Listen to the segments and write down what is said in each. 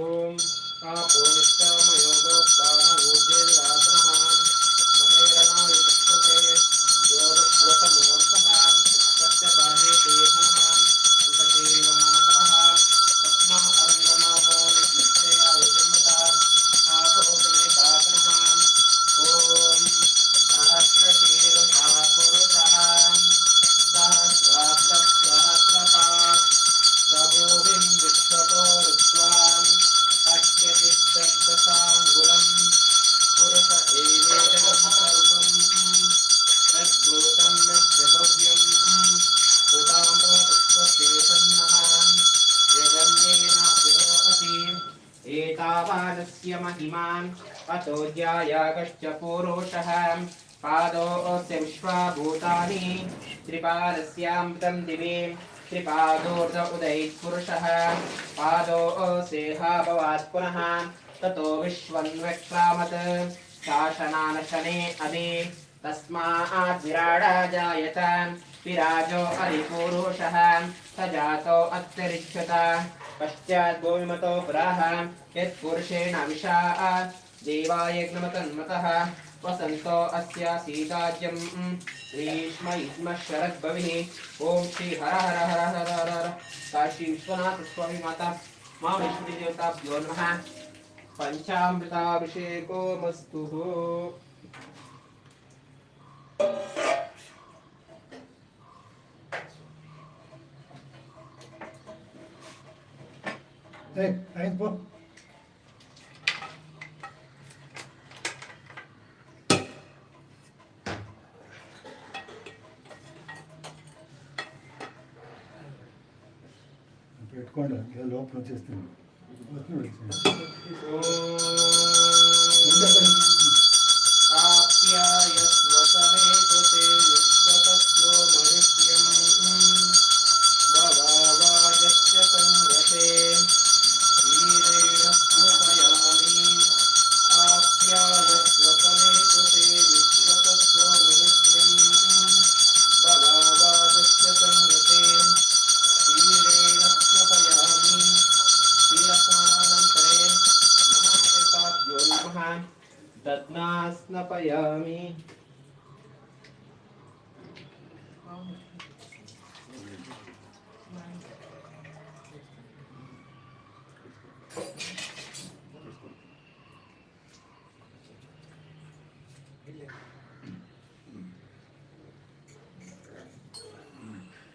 ॐ आपो एतावानस्य महिमान् अतो ज्यायागश्च पुरुषः पादोऽस्य विश्वाभूतानि। त्रिपादस्यामृतं दिवे। त्रिपादोर्ध उदैः पुरुषः। पादोऽसेहा भवात् पुनः। ततो विश्वन्वक्रामत् शासनानशने अदे तस्मात् विराडा जायत। विराजो अधिपुरुषः स जातो अत्यरिच्यत पश्चात् भूमिमतो पुरः यत्पुरुषेण विशा देवायज्ञमतन्मतः वसन्तो अस्य सीताज्यं ग्रीष्म युष्म शरद्भविः ॐ श्री हर हर हर हर हर हर काशी विश्वनाथ स्वामी माता। माँ विष्णुदेवताभ्यो नमः। पञ्चामृताभिषेको Hey, eins po. పెట్టుకోండి ఇంకా లోపల వచ్చేస్తుంది వస్తున్నాడు వచ్చేసి. दत्नास्नपयामि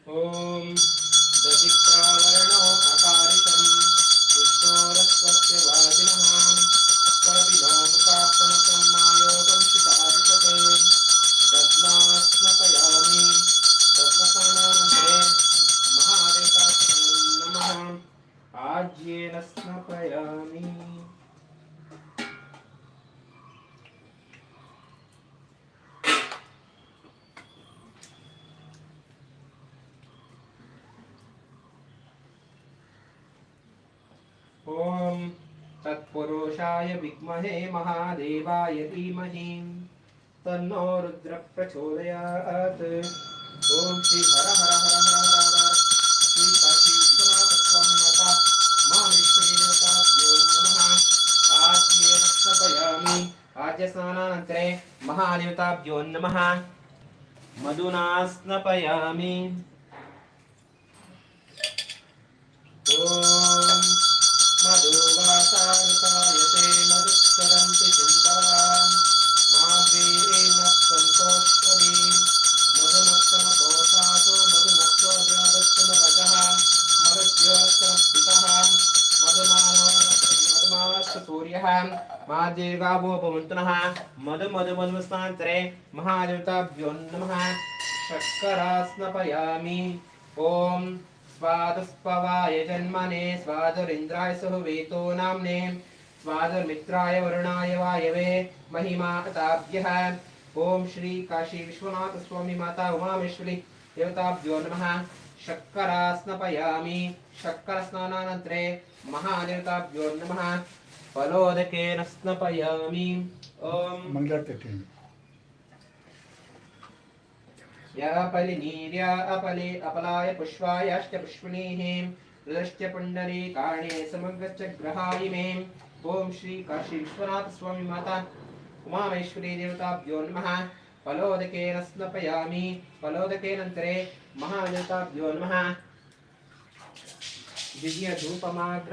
ॐ तत्पुरुषाय विद्महे महादेवाय धीमहि। तन्नो रुद्र प्रचोदयात् ॐ श्री हर हर हर हर हर श्री काशी विश्वनाथ स्वामी माता मामेश्वरी नमः आद्ये रक्षपयामि महादेवताभ्यो नमः। मधुना स्नपयामि ॐ मधुवासारुतायते मधुस्सरन्ति सुन्दराम् माद्रीः सन्तोष्वरी मधुमत्तमतोषासो मधुमत्तो मधुमानो मधुमावस्तु सूर्यः माद्रीगावोपमन्त्रिणः मधु मधु मधुस्नान्तरे महादेवताभ्यो नमः। शर्करा स्नपयामि ॐ स्वादुस्पवाय जन्मने, स्वादुरिन्द्राय सुहवेतो नाम्ने, स्वादुर्मित्राय वरुणाय वायवे, महिमा अताभ्यः। ॐ श्री काशी विश्वनाथ स्वामी माता उमामेश्वरी देवताभ्यो नमः। शर्करा स्नपयामि। शर्करस्नानानन्तरे महादेवताभ्यो नमः। फलोदकेन स्नपयामि। ॐ यापलिनीर्या अपले अपलाय पुष्पायाश्च पुष्पिणीः रुदश्च पुण्डरीकाणे समग्रश्च ग्रहाय मे। ॐ श्री काशी विश्वनाथ स्वामी माता। उमामेश्वरी देवताभ्यो नमः। फलोदकेन स्नपयामि फलोदकेनन्तरे महादेवताभ्यो नमः। दिव्यधूपमाग्रापयामि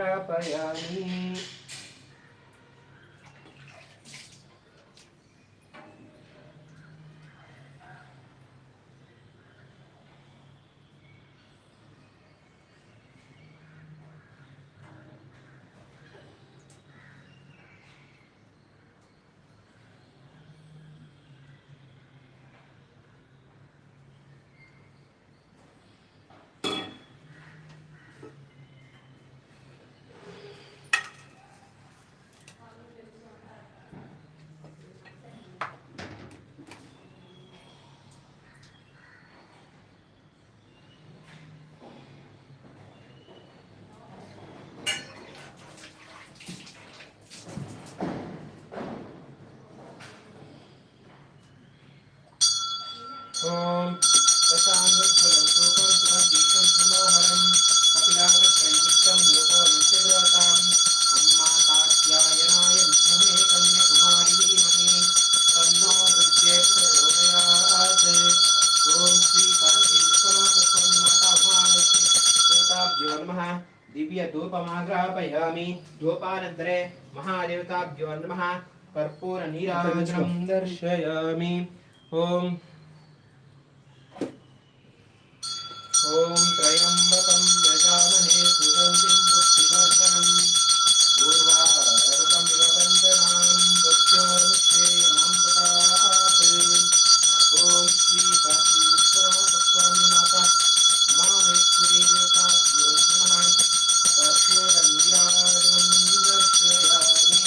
ॐ प्रशान्तज्वलं रूपं सुगन्धितं मनोहरं कपिलावत्रैवित्यं लोकोऽन्त्यग्रताम् अम्मा कात्यायनाय विद्महे कन्याकुमारी धीमहि तन्नो दुर्गे प्रचोदयात् ॐ श्री काशी विश्वनाथस्वामी माता उमामेश्वरी देवताभ्यो नमः दिव्यधूपमाग्रापयामि धूपानन्तरे महादेवताभ्यो नमः कर्पूरनीराजनं दर्शयामि। ॐ ॐ त्र्यम्बकं यजामहे सुगन्धिं पुष्टिवर्धनम् पूर्वार्कमिव वन्दनां मृत्योर्मुक्षेयमामृतात् ॐ श्री काशी मामेश्वरी देवताभ्यो नमः। कर्पूरनीराजनं दर्शयामि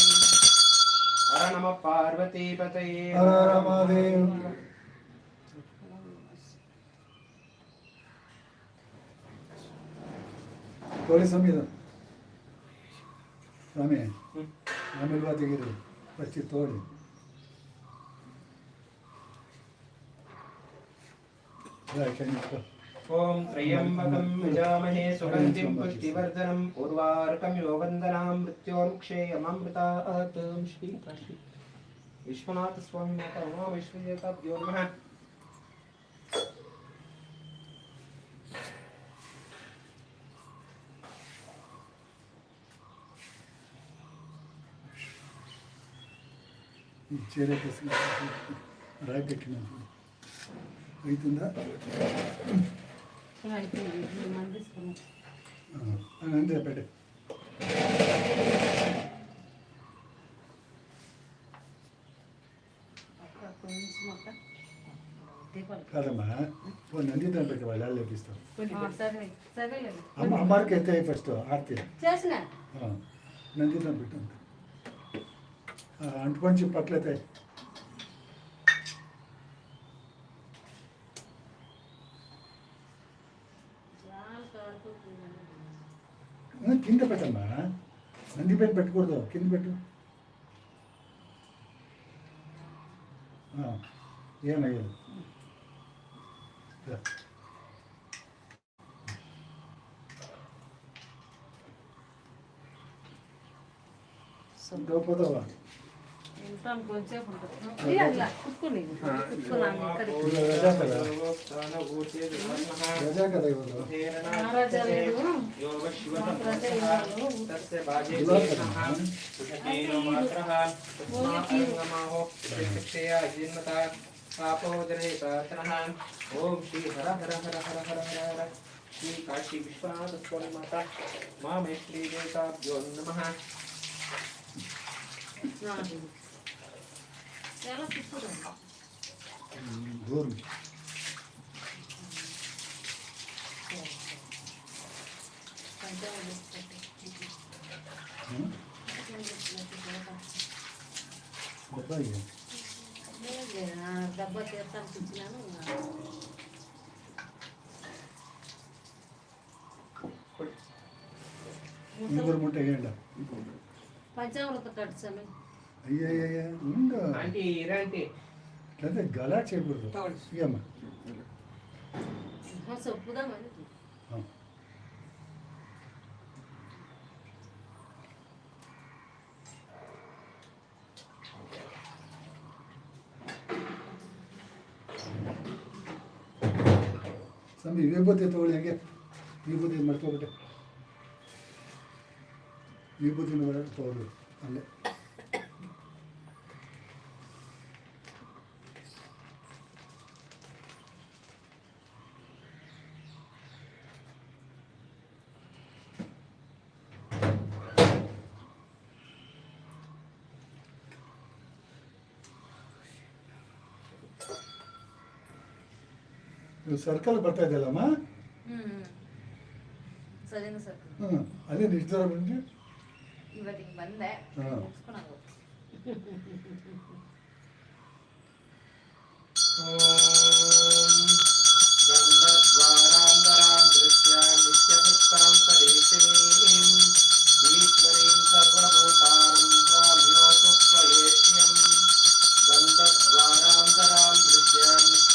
हर नमः पार्वतीपतये। हर हर महादेव। ತೋಳಿ ಸ್ವಾಮಿ ಇದು ಸ್ವಾಮಿ ಹ್ಮ್. ಆಮೇಲೆ ಬಾ ತೆಗೀರಿ ಫಸ್ಟ್ ಇದು ತೋಳಿ ಆಯ್ತು ನಿಂತ್ಕೊ. ॐ त्र्यम्बकं यजामहे सुगन्धिं पुष्टिवर्धनं पूर्वार्कमिव वन्दनां मृत्योर्मुक्षेयमामृतात् ॐ श्री काशी विश्वनाथस्वामी माता उमाविश्वदेवताभ्यो नमः చేరేట రాకెట్టినప్పుడు అవుతుందా అంతే పెట్టే. కాదమ్మా నందితో పెట్టి వాళ్ళు లేపిస్తాం. అమ్మ అమ్మారికి అయితే ఫస్ట్ ఆర్తి. నందితో పెట్టండి అంటుకొని చెప్పట్లయితే కింద పెట్టమ్మా. నంది పైన పెట్టకూడదు కింద పెట్టు. ఏమయ్యదు పోతావా? ఉంటాం కొంచెంసేపు ఉంటాం కుట్టుకుని కుట్టుకున్నాం ఇక్కడికి పాపోదరేతాం ఓం శ్రీ హర హర హర హర హర హర హర శ్రీ కాశీ విశ్వనాథ స్వామి మాత మా మైత్రీ దేవతాభ్యో నమ Dur. Kota ya? Dapat ya tanpa jalan. இவர் மட்டும் ஏண்டா பஞ்சாமிரத்தை கடிச்சாமே అయ్యయ్య ఉండు అంటే ఇలాంటి అదే గలా చేయకూడదు ఇవ్వమ్మా ಸ್ವಾಮಿ ವಿಭೂತಿ ತಗೊಳ್ಳಿ ಹಂಗೆ ವಿಭೂತಿ ಮಾಡ್ಕೊಬಿಟ್ಟೆ ವಿಭೂತಿ ಮಾಡೋದು ತಗೊಳ್ಳಿ ಅಲ್ಲೇ ನೀವು ಸರ್ಕಲ್ ಬರ್ತಾ ಇದೆಯಲ್ಲಮ್ಮ ಹ್ಞೂ ಅಲ್ಲೇ ನಿರ್ಧಾರ ಬಂದು ಇವತ್ತಿಗೆ ಬಂದೆ ಗಂಧದ್ವಾರಾಂಬರಾಂ ದೃಶ್ಯಾಂ ನಿತ್ಯಮುಕ್ತಾಂ ಪರೀಕ್ಷಣೇ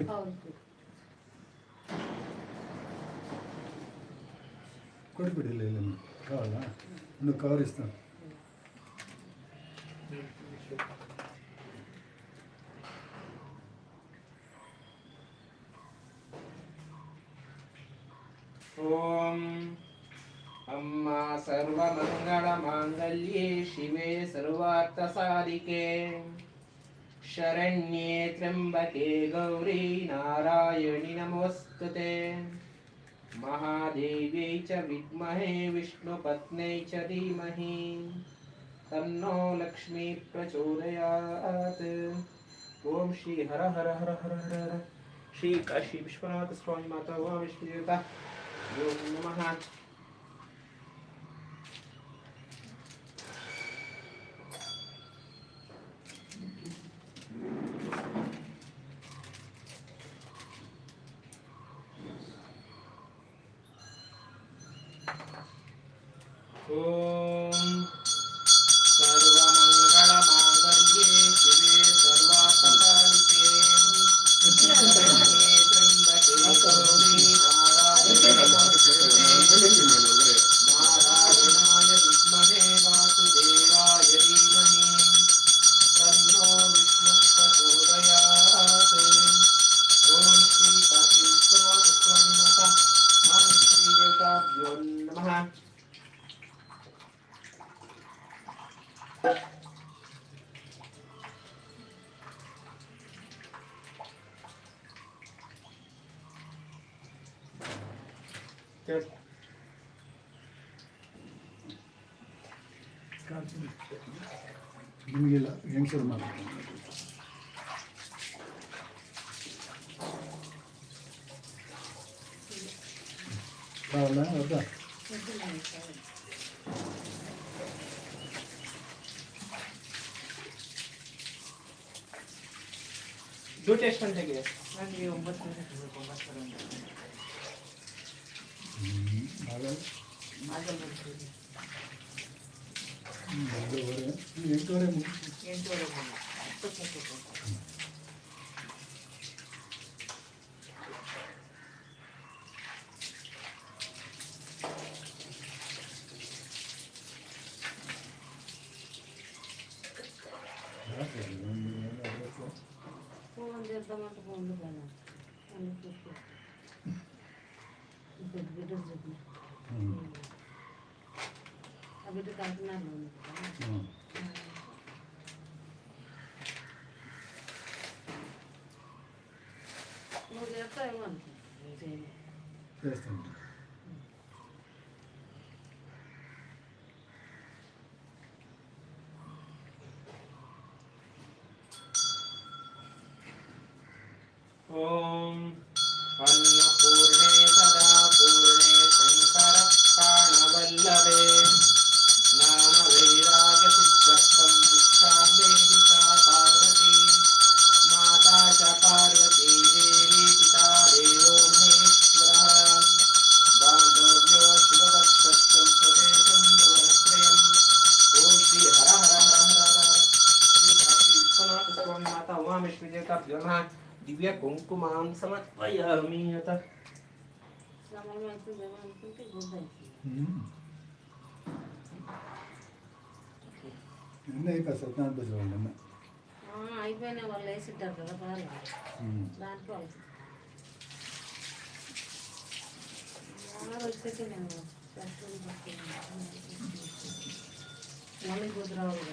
ಬಿಡಿ ಕೊಟ್ಬಿಡಿ ಇಲ್ಲ ಇಲ್ಲ. ಇನ್ನು ಕವರ್ ಇಸ್ತಾನೆ त्र्यम्बके गौरी नारायणि नमोऽस्तु ते महादेव्यै च विद्महे विष्णुपत्न्यै च धीमहि। तन्नो लक्ष्मी प्रचोदयात्। ॐ श्री हर हर हर हर हर हर। श्री काशी विश्वनाथ स्वामी माता वा विष्णुदेवता यो नमः। sormalı. Bağlar orada. Dört yaşlarında girer. Ben diyor, onbaşı kızı, onbaşı kızı. Bağlar. Bağlar. ಆಗಲ್ಲ ಆಗಲ್ಲ ಬಿಡ್ತೀವಿ. ಎಂಟೂವರೆ ಎಂಟೂವರೆ ಮುಗಿಸಿ ಎಂಟೂವರೆಗೆ ಬಂದು. ಹತ್ತಕ್ಕೆ ಹೋಗ್ಬೇಕು. ఫోన్ చేద్దామంటే ఫోన్ కదా అని చూసుకో ఇప్పుడు బిడ్డలు చెప్పిన చేస్తాను. ఓం అన్న दिव्यकुङ्कुमां समर्पयामि अतः అయిపోయి సత్యనారాయణ పూజ వాళ్ళమ్మ అయిపోయిన వాళ్ళు వేసి ఉంటారు కదా బాగా దాంట్లో వచ్చేసి నేను మళ్ళీ కుదరావాలి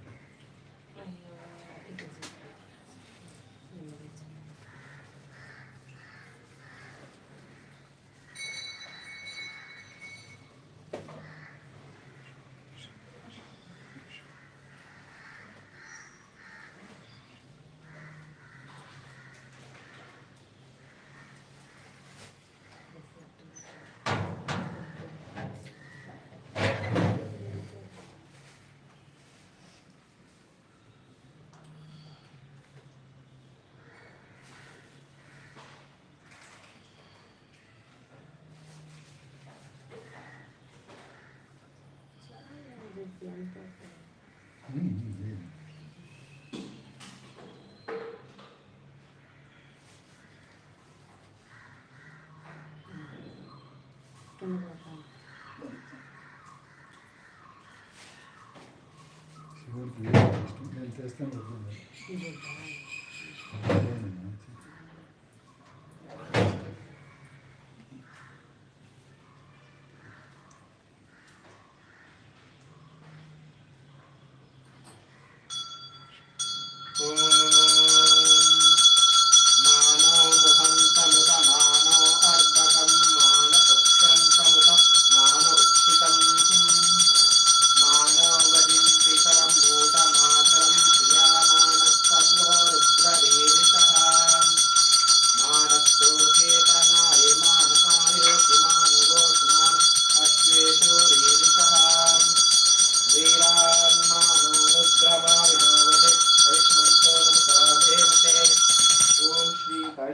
Християнка. Сегодня я студент, я стану думать.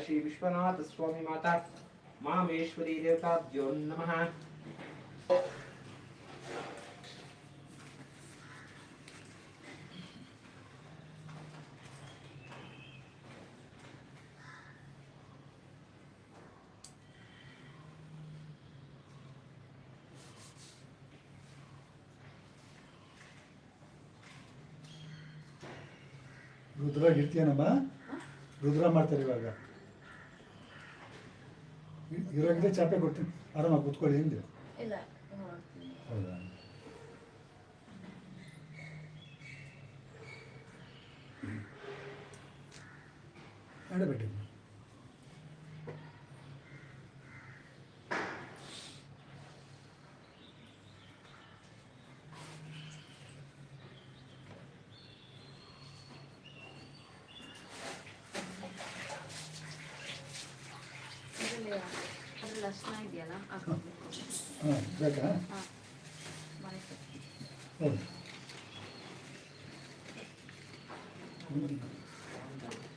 ಶ್ರೀ ವಿಶ್ವನಾಥ ಸ್ವಾಮಿ ಮಾತಾ ಮಾಮೇಶ್ವರಿ ದೇವತಾಭ್ಯೋ ನಮಃ. ರುದ್ರ ಇರ್ತೀಯನಮ್ಮ? ರುದ್ರ ಮಾಡ್ತಾರೆ ಇವಾಗ. ಇರೋಗಿದೆ ಚಾಪೆ ಕೊಡ್ತೀನಿ ಆರಾಮಾಗಿ ಕೂತ್ಕೊಳ್ಳಿ ಹಿಂದೆ ಹೌದಾ ಮಾಡಬೇಡಿ ಅರ್ಶಿನ ಇದೆಯಲ್ಲ? ಹಾಂ ಬೇಕಾ?